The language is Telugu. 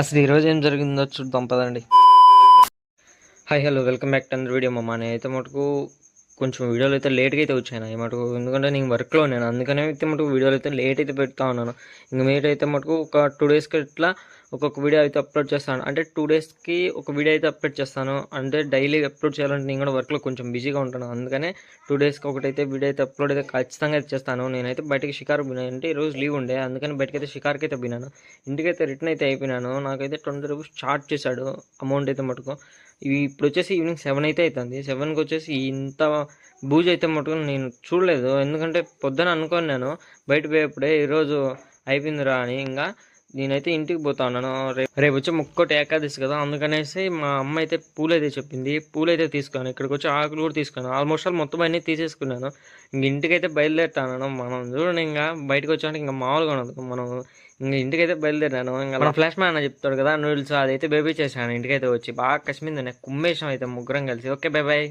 అసలు ఈరోజు ఏం జరిగిందో చూద్దాం పదండి. Hi hello welcome back to video మా నేనైతే మటుకు కొంచెం వీడియోలు అయితే లేట్గా అయితే వచ్చాను ఈ మటుకు ఎందుకంటే నేను వర్క్లో ఉన్నాను. అందుకనే అయితే మటుకు వీడియోలు అయితే లేట్ అయితే పెడతా ఉన్నాను. ఇంక మీరు అయితే మటుకు ఒక టూ డేస్కి ఇట్లా ఒక్కొక్క వీడియో అయితే అప్లోడ్ చేస్తాను. అంటే టూ డేస్కి ఒక వీడియో అయితే అప్లోడ్ చేస్తాను. అంటే డైలీ అప్లోడ్ చేయాలంటే నేను కూడా వర్క్లో కొంచెం బిజీగా ఉంటాను. అందుకనే టూ డేస్కి ఒకటైతే వీడియో అయితే అప్లోడ్ అయితే ఖచ్చితంగా అయితే చేస్తాను. నేనైతే బయటకి షికారు పోయినా. అంటే ఈరోజు లీవ్ ఉండే. అందుకని బయటకైతే షికార్కి అయితే పోయినాను. ఇంటికైతే రిటర్న్ అయితే అయిపోయినాను. నాకైతే ట్వంటీ రూపీస్ చార్జ్ చేశాడు. అమౌంట్ అయితే మటుకు. ఇవి ఇప్పుడు వచ్చేసి ఈవినింగ్ సెవెన్ అయితే అవుతుంది సెవెన్కి వచ్చేసి ఇంత బూజ్ అయితే మటుకు నేను చూడలేదు. ఎందుకంటే పొద్దున అనుకోని నేను. బయట పోయేప్పుడే ఈరోజు అయిపోయిందిరా అని. ఇంకా నేనైతే ఇంటికి పోతా ఉన్నాను. రేపు రేపు వచ్చి ముక్కోటి ఏకాదశి కదా అందుకనేసి మా అమ్మ అయితే పూలు అయితే చెప్పింది. పూలు అయితే తీసుకున్నాను. ఇక్కడికి వచ్చి ఆకులు కూడా తీసుకున్నాను. ఆల్మోస్ట్ ఆల్ మొత్తం అన్నీ తీసేసుకున్నాను. ఇంక ఇంటికైతే బయలుదేరుతాను మనం చూడండి ఇంకా బయటకు వచ్చామంటే ఇంకా మామూలుగా ఉండదు. మనం ఇంక ఇంటికైతే బయలుదేరాను ఇంకా మన ఫ్లాష్ మ్యాన్ అని చెప్తాడు కదా నూడిల్స్ అదైతే బేబీ చేశాను. ఇంటికైతే వచ్చి బాగా కశ్మింది కుమ్మేషం అయితే ముగ్గురం కలిసి. Okay bye bye